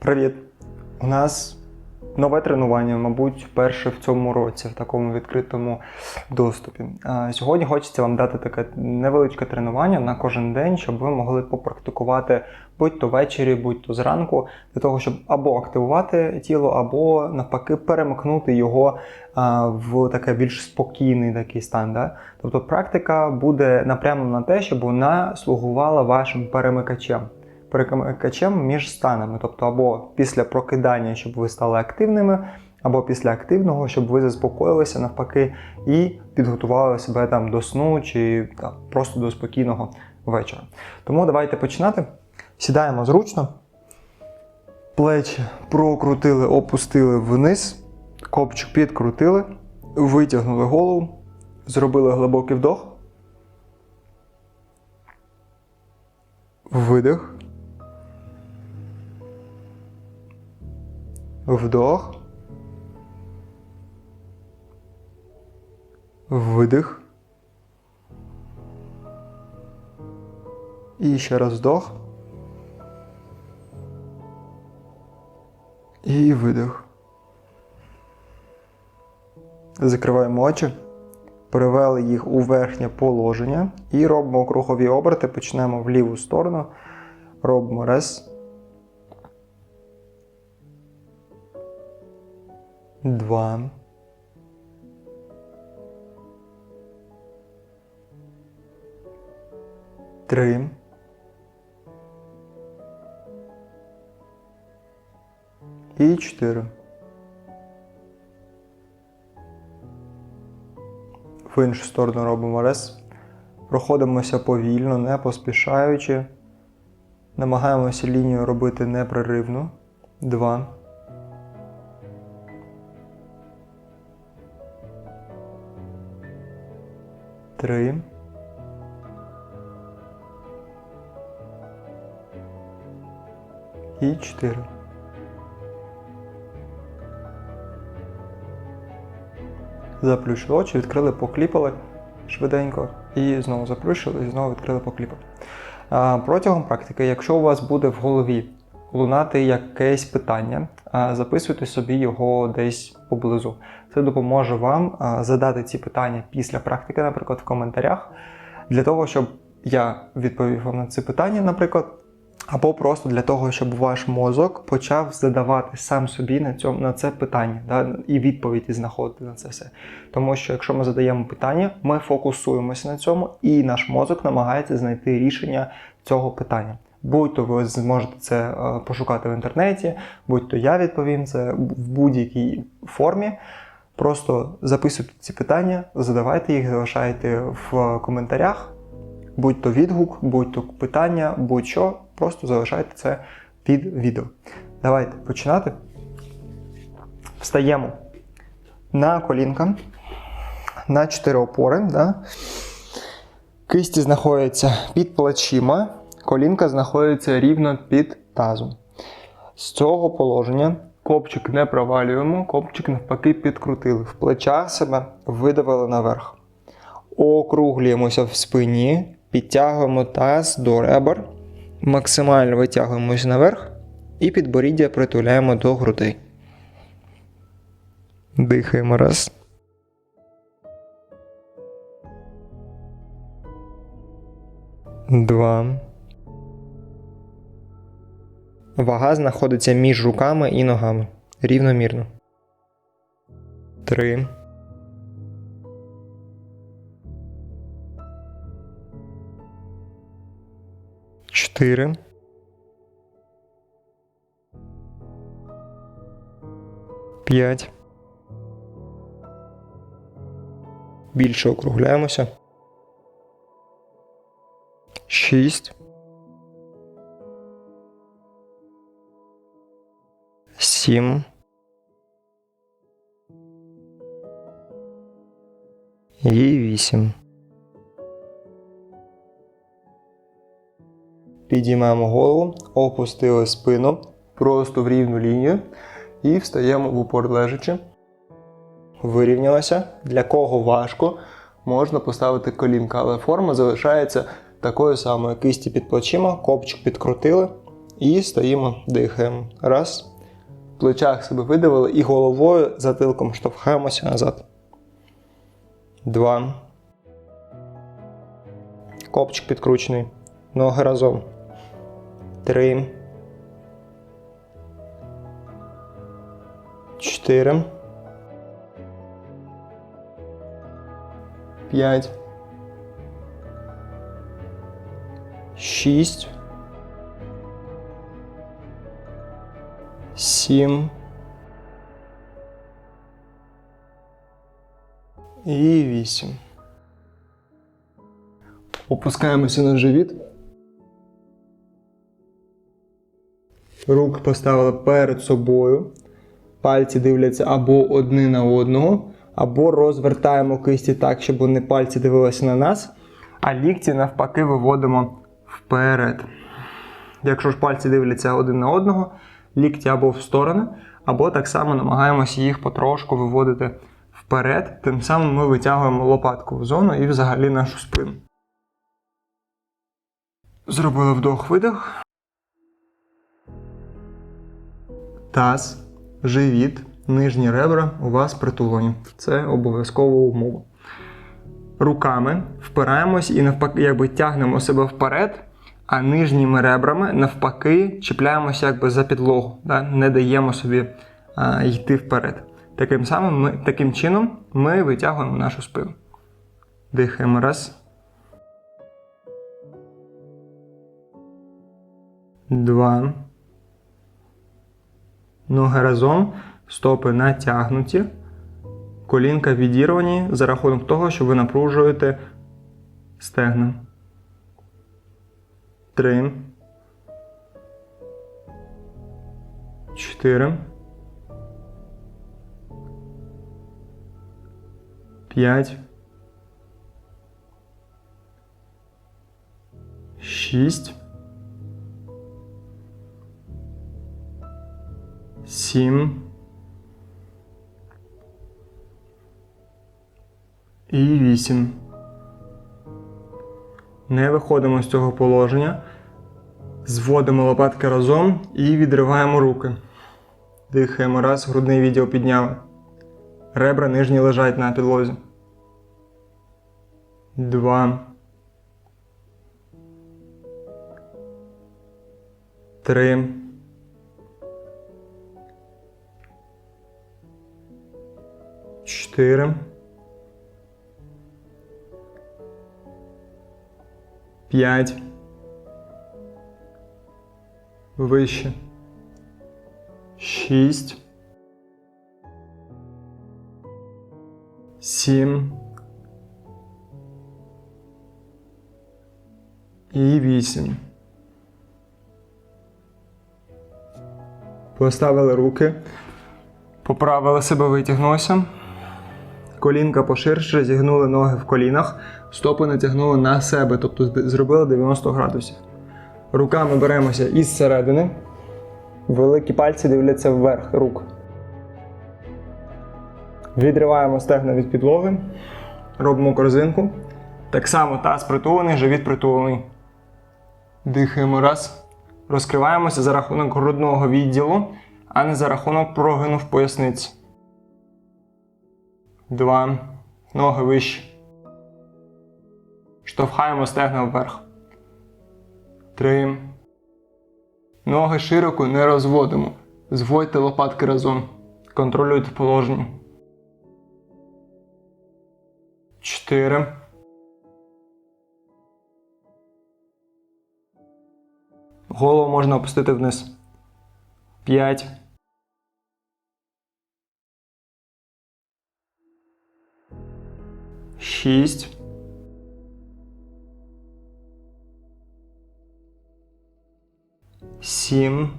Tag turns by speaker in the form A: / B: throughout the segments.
A: Привіт! У нас нове тренування, мабуть, перше в цьому році в такому відкритому доступі. Сьогодні хочеться вам дати таке невеличке тренування на кожен день, щоб ви могли попрактикувати будь-то ввечері, будь-то зранку, для того, щоб або активувати тіло, або навпаки перемикнути його в таке більш спокійний такий стан. Да? Тобто практика буде напрямлена на те, щоб вона слугувала вашим перемикачем перемикачем між станами, тобто або після прокидання, щоб ви стали активними, або після активного, щоб ви заспокоїлися навпаки і підготували себе там до сну чи там, просто до спокійного вечора. Тому давайте починати. Сідаємо зручно, плечі прокрутили, опустили вниз, копчик підкрутили, витягнули голову, зробили глибокий вдох. Видих. Вдох. Видих. І ще раз вдох. І видих. Закриваємо очі. Перевели їх у верхнє положення і робимо кругові оберти. Почнемо в ліву сторону. Робимо раз. Два. Три. І чотири. В іншу сторону робимо раз. Проходимося повільно, не поспішаючи. Намагаємося лінію робити непреривно. Два. Три. І чотири. Заплющили очі, відкрили, покліпали швиденько і знову заплющили, і знову відкрили, покліпали. Протягом практики, якщо у вас буде в голові лунати якесь питання, записуйте собі його десь поблизу. Це допоможе вам задати ці питання після практики, наприклад, в коментарях, для того, щоб я відповів вам на ці питання, наприклад. Або просто для того, щоб ваш мозок почав задавати сам собі на цьому на це питання, да, і відповіді знаходити на це все. Тому що якщо ми задаємо питання, ми фокусуємося на цьому, і наш мозок намагається знайти рішення цього питання. Будь-то ви зможете це е, пошукати в інтернеті, будь-то я відповім це в будь-якій формі. Просто записуйте ці питання, задавайте їх, залишайте в коментарях, будь-то відгук, будь-то питання, будь-що. Просто залишайте це під відео. Давайте починати. Встаємо на колінка, на чотири опори. Да? Кисті знаходяться під плечима, колінка знаходиться рівно під тазом. З цього положення копчик не провалюємо, копчик навпаки підкрутили. В плечах себе видавили наверх. Округлюємося в спині, підтягуємо таз до ребер. Максимально витягуємось наверх і підборіддя притуляємо до грудей. Дихаємо раз. Два. Вага знаходиться між руками і ногами. Рівномірно. Три. Чотири. П'ять. Більше округляємося. Шість. Сім. І вісім. Підіймаємо голову, опустили спину просто в рівну лінію і встаємо в упор лежачи. Вирівнялося. Для кого важко, можна поставити колінка, але форма залишається такою самою. Кисті під плечима, копчик підкрутили І стоїмо, дихаємо. Раз. Плечах себе видавили і головою затилком штовхаємося назад. Два. Копчик підкручений. Ноги разом. Три. Чотири. П'ять. Шість. Сім. І вісім. Опускаємося на живіт. Руки поставили перед собою. Пальці дивляться або одне на одного, або розвертаємо кисті так, щоб вони пальці дивилися на нас, а лікті навпаки виводимо вперед. Якщо ж пальці дивляться один на одного, лікті або в сторони, або так само намагаємося їх потрошку виводити вперед. Тим самим ми витягуємо лопатку в зону і взагалі нашу спину. Зробили вдох-видох. Таз, живіт, нижні ребра у вас притулені. Це обов'язкова умова. Руками впираємось і навпаки, якби тягнемо себе вперед, а нижніми ребрами навпаки чіпляємося якби за підлогу, да? не даємо собі а, йти вперед. Таким самим ми, таким чином ми витягуємо нашу спину. Дихаємо раз. Два. Ноги разом, стопи натягнуті, колінка відірвані за рахунок того, що ви напружуєте стегна. Три. Чотири. П'ять. Шість. Сім. І вісім. Не виходимо з цього положення. Зводимо лопатки разом і відриваємо руки. Дихаємо раз, грудний відділ підняли. Ребра нижні лежать на підлозі. Два. Три. Чотири. П'ять. Вище. Шість. Сім. І вісім. Поставили руки. Поправили себе, витягнулися. Колінка поширше, зігнули ноги в колінах, стопи натягнули на себе, тобто зробили 90 градусів. Руками беремося із середини. Великі пальці дивляться вверх рук. Відриваємо стегна від підлоги, робимо корзинку. Так само таз притулений, живіт притулений. Дихаємо раз. Розкриваємося за рахунок грудного відділу, а не за рахунок прогину в поясниці. Два. Ноги вище. Штовхаємо стегна вверх. Три. Ноги широко не розводимо. Зводьте лопатки разом. Контролюйте положення. Чотири. Голову можна опустити вниз. П'ять. Шість. Сім.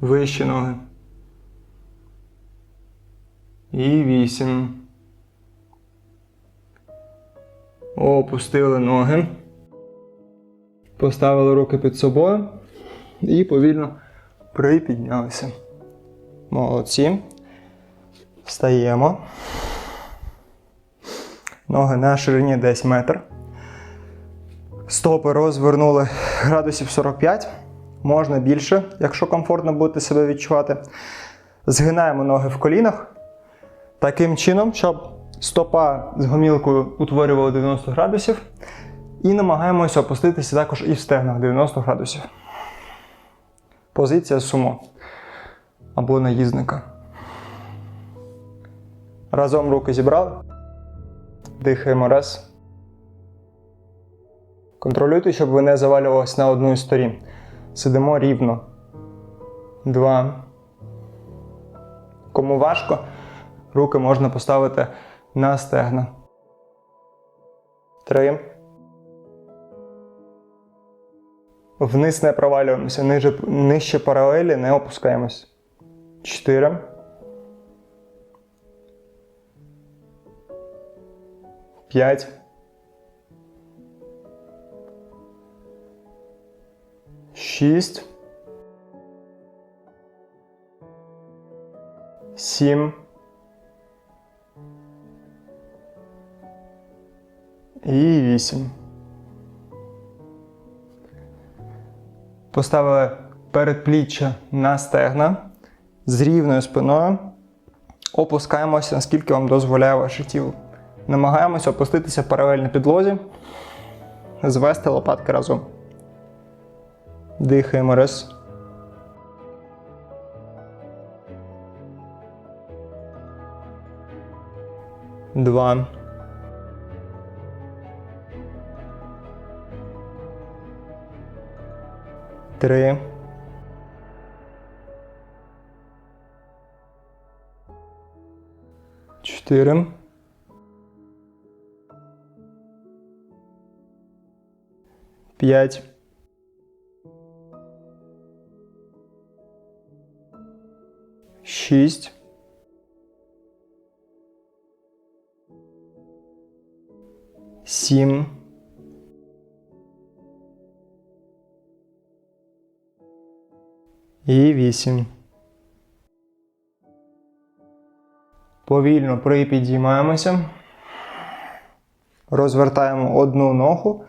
A: Вище ноги. І вісім. Опустили ноги. Поставили руки під собою і повільно припіднялися. Молодці. Встаємо. Ноги на ширині десь метр. Стопи розвернули градусів 45. Можна більше, якщо комфортно будете себе відчувати. Згинаємо ноги в колінах. Таким чином, щоб стопа з гомілкою утворювала 90 градусів. І намагаємося опуститися також і в стегнах 90 градусів. Позиція сумо або наїзника. Разом руки зібрали. Дихаємо раз. Контролюйте, щоб ви не завалювалися на одну із сторін. Сидимо рівно. Два. Кому важко, руки можна поставити на стегна. Три. Вниз не провалюємося. Нижче паралелі не опускаємось. Чотири. П'ять. Шість. Сім. І вісім. Поставили передпліччя на стегна з рівною спиною. Опускаємося, наскільки вам дозволяє ваше тіло. Намагаємося опуститися паралельно підлозі, звести лопатки разом. Дихаємо раз. Два. Три. Чотири. П'ять. Шість. Сім. І вісім. Повільно припідіймаємося. Розвертаємо одну ногу,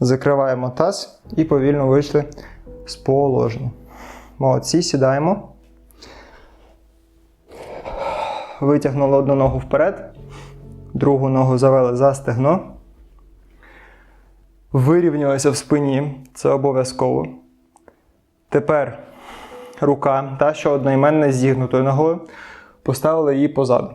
A: закриваємо таз і повільно вийшли з положення. Молодці, сідаємо. Витягнули одну ногу вперед, другу ногу завели за стегно. Вирівнялися в спині, це обов'язково. Тепер рука, та що одноіменна зігнутою ногою, поставили її позаду.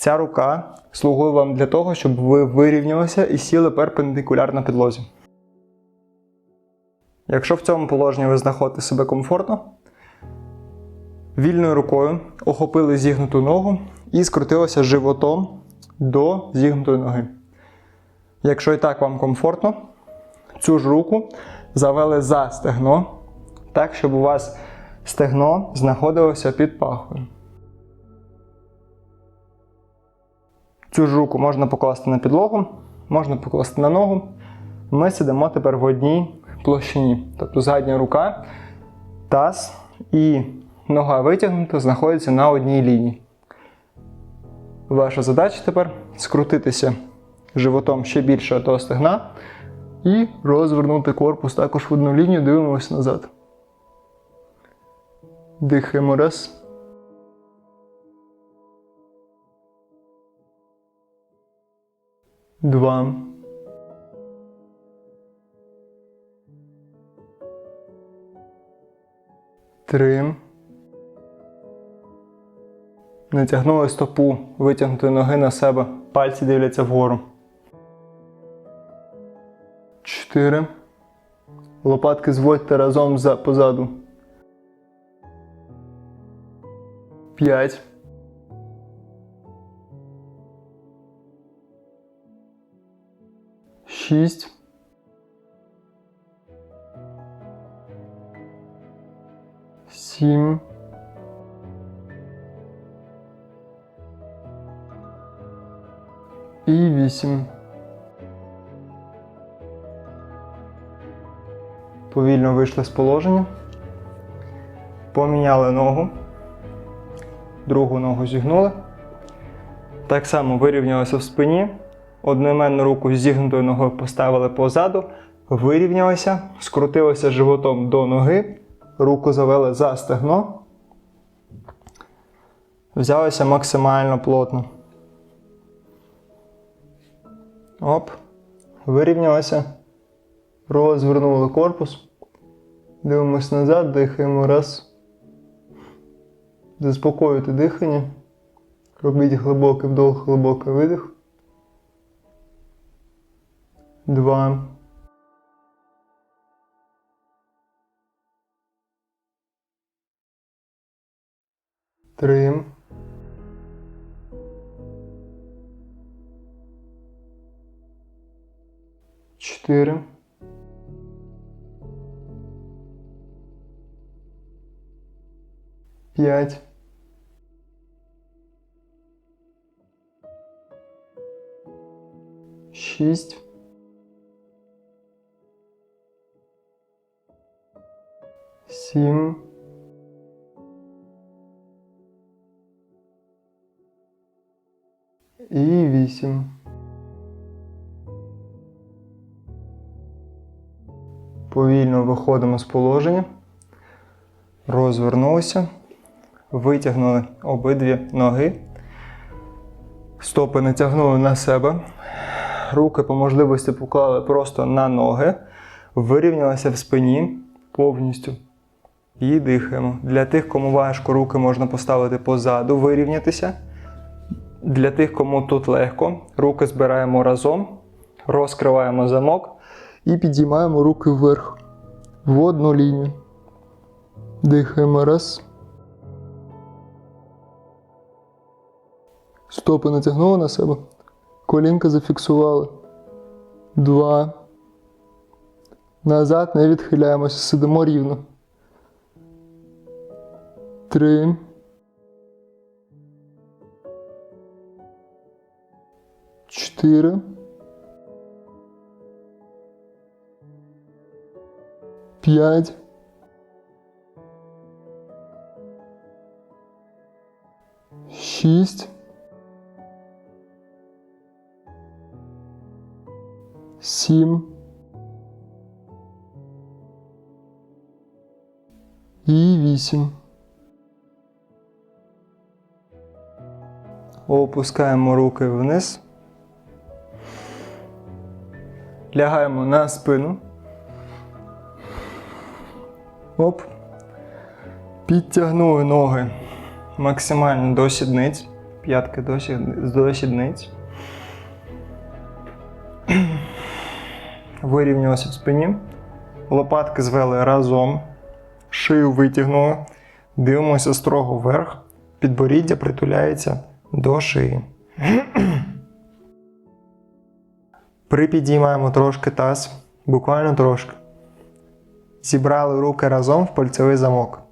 A: Ця рука слугує вам для того, щоб ви вирівнялися і сіли перпендикулярно підлозі. Якщо в цьому положенні ви знаходите себе комфортно, вільною рукою охопили зігнуту ногу і скрутилися животом до зігнутої ноги. Якщо і так вам комфортно, цю ж руку завели за стегно, так, щоб у вас стегно знаходилося під пахою. Цю ж руку можна покласти на підлогу, можна покласти на ногу. Ми сидимо тепер в одній площині. Тобто задня рука, таз і нога витягнута знаходяться на одній лінії. Ваша задача тепер скрутитися животом ще більше до стегна і розвернути корпус також в одну лінію, дивимося назад. Дихаємо раз. Два. Три. Натягнули стопу витягнутої ноги на себе. Пальці дивляться вгору. Чотири. Лопатки зводьте разом за позаду. П'ять. Шість. Сім. І вісім. Повільно вийшли з положення. Поміняли ногу. Другу ногу зігнули. Так само вирівнялися в спині. Одноіменну руку зігнутою ногою поставили позаду, Вирівнялися, скрутилися животом до ноги, руку завели за стегно. Взялися максимально плотно. Оп. Вирівнялися. Розвернули корпус. Дивимось назад, дихаємо раз. Заспокоюйте дихання. Робіть глибокий вдох, глибокий видих. Два. Три. Чотири. П'ять. Шість. Сім. І вісім. Повільно виходимо з положення. Розвернулися. Витягнули обидві ноги. Стопи натягнули на себе. Руки по можливості поклали просто на ноги. Вирівнялися в спині повністю. І дихаємо. Для тих, кому важко, руки можна поставити позаду, вирівнятися. Для тих, кому тут легко, руки збираємо разом, розкриваємо замок і підіймаємо руки вверх в одну лінію. Дихаємо раз. Стопи натягнули на себе. Колінка зафіксували. Два. Назад не відхиляємося, сидимо рівно. Три. Чотири. П'ять. Шість. Сім. І вісім. Опускаємо руки вниз. Лягаємо на спину. Оп. Підтягнули ноги максимально до сідниць. П'ятки до сідниць. Вирівнялися в спині. Лопатки звели разом. Шию витягнули. Дивимося строго вверх. Підборіддя притуляється до шиї. Припідіймаємо трошки таз, буквально трошки. Зібрали руки разом в пальцевий замок.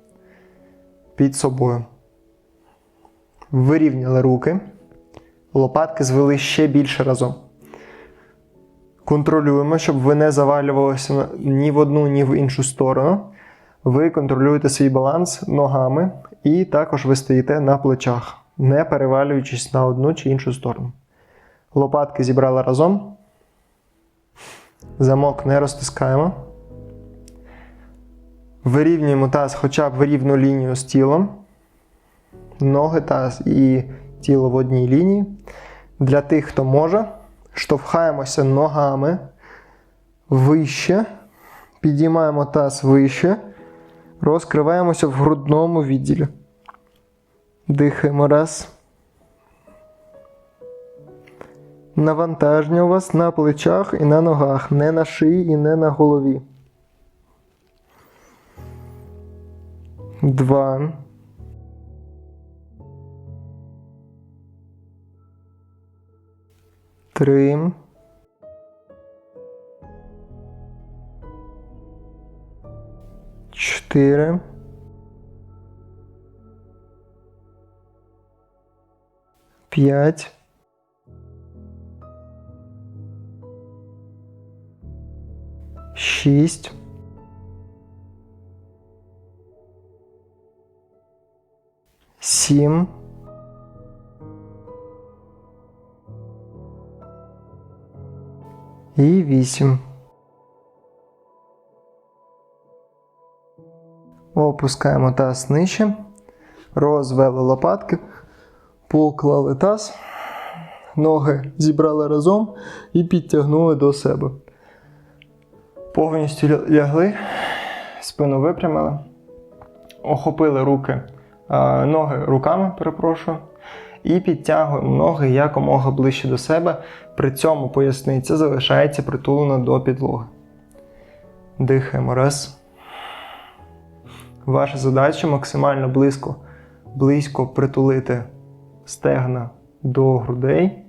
A: Під собою. Вирівняли руки. Лопатки звели ще більше разом. Контролюємо, щоб ви не завалювалися ні в одну, ні в іншу сторону. Ви контролюєте свій баланс ногами, і також ви стоїте на плечах, не перевалюючись на одну чи іншу сторону. Лопатки зібрали разом. Замок не розтискаємо. Вирівнюємо таз хоча б в рівну лінію з тілом. Ноги таз і тіло в одній лінії. Для тих, хто може, штовхаємося ногами вище. Підіймаємо таз вище. Розкриваємося в грудному відділі. Дихаємо раз. Навантаження у вас на плечах і на ногах, не на шиї і не на голові. Два. Три. Чотири. 5. Шість. Сім. І вісім. Опускаємо таз нижче. Розвели лопатки. Поклали таз. Ноги зібрали разом і підтягнули до себе. Повністю лягли, спину випрямили, охопили руки, ноги руками, перепрошую, і підтягуємо ноги якомога ближче до себе. При цьому поясниця залишається притулена до підлоги. Дихаємо раз. Ваша задача максимально близько, близько притулити стегна до грудей.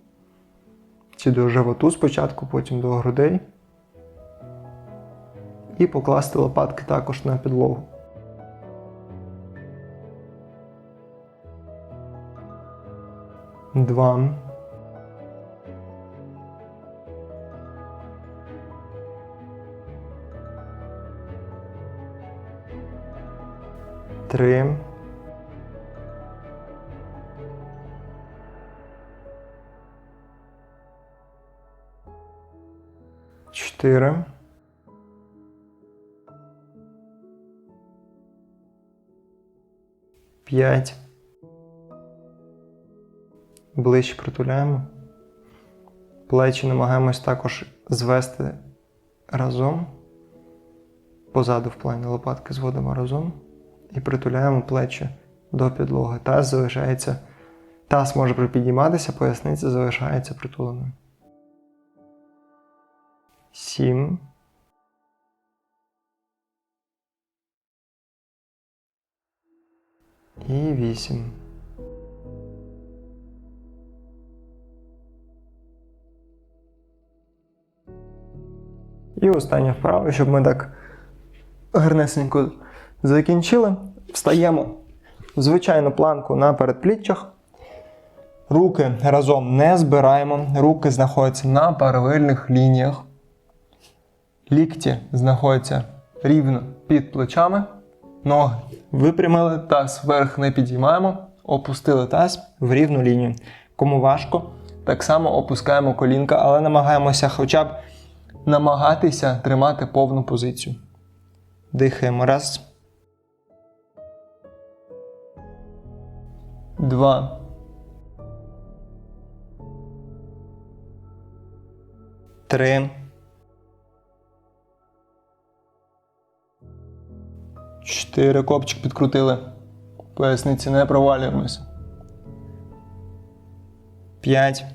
A: Чи до животу спочатку, потім до грудей. І покласти лопатки також на підлогу. Два. Три. Чотири. П'ять. Ближче притуляємо. Плечі намагаємось також звести разом. Позаду в плані лопатки зводимо разом. І притуляємо плечі до підлоги. Таз залишається. Таз може припідніматися, поясниця залишається притуленою. Сім. І вісім. І остання вправа, щоб ми так гарнесенько закінчили. Встаємо в звичайну планку на передпліччях. Руки разом не збираємо. Руки знаходяться на паралельних лініях. Лікті знаходяться рівно під плечами. Ноги випрямили, таз вверх не підіймаємо, опустили таз в рівну лінію. Кому важко, так само опускаємо колінка, але намагаємося хоча б намагатися тримати повну позицію. Дихаємо раз. Два. Три. Чотири. Копчик підкрутили. Поясниці не провалюємося. П'ять.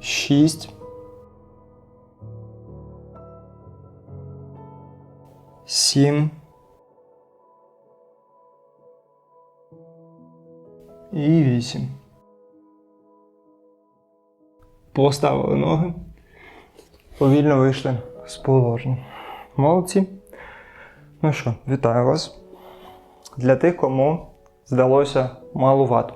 A: Шість. Сім. І вісім. Поставили ноги. Повільно вийшли з положення. Молодці. Ну що, вітаю вас. Для тих, кому здалося малувато.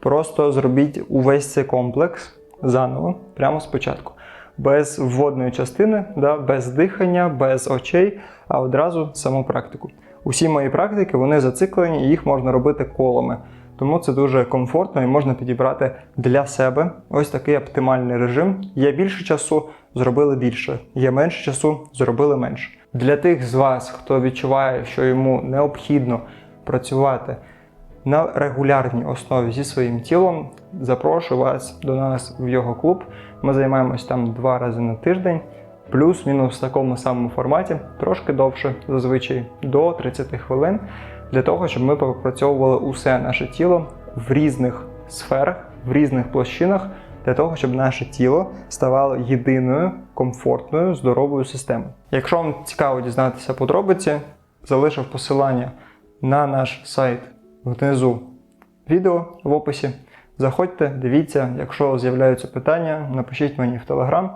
A: Просто зробіть увесь цей комплекс заново, прямо спочатку. Без вводної частини, да, без дихання, без очей, а одразу саму практику. Усі мої практики вони зациклені їх можна робити колами. Тому це дуже комфортно і можна підібрати для себе ось такий оптимальний режим. Є більше часу, зробили більше. Є менше часу, зробили менше. Для тих з вас, хто відчуває, що йому необхідно працювати на регулярній основі зі своїм тілом, запрошую вас до нас в його клуб. Ми займаємось там два рази на тиждень, плюс-мінус в такому самому форматі, трошки довше, зазвичай до 30 хвилин, для того, щоб ми пропрацьовували усе наше тіло в різних сферах, в різних площинах, для того, щоб наше тіло ставало єдиною, комфортною, здоровою системою. Якщо вам цікаво дізнатися подробиці, залишив посилання на наш сайт внизу відео в описі. Заходьте, дивіться, якщо з'являються питання, напишіть мені в Телеграм.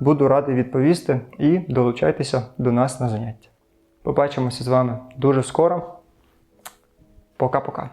A: Буду радий відповісти і долучайтеся до нас на заняття. Побачимося з вами дуже скоро. Пока-пока.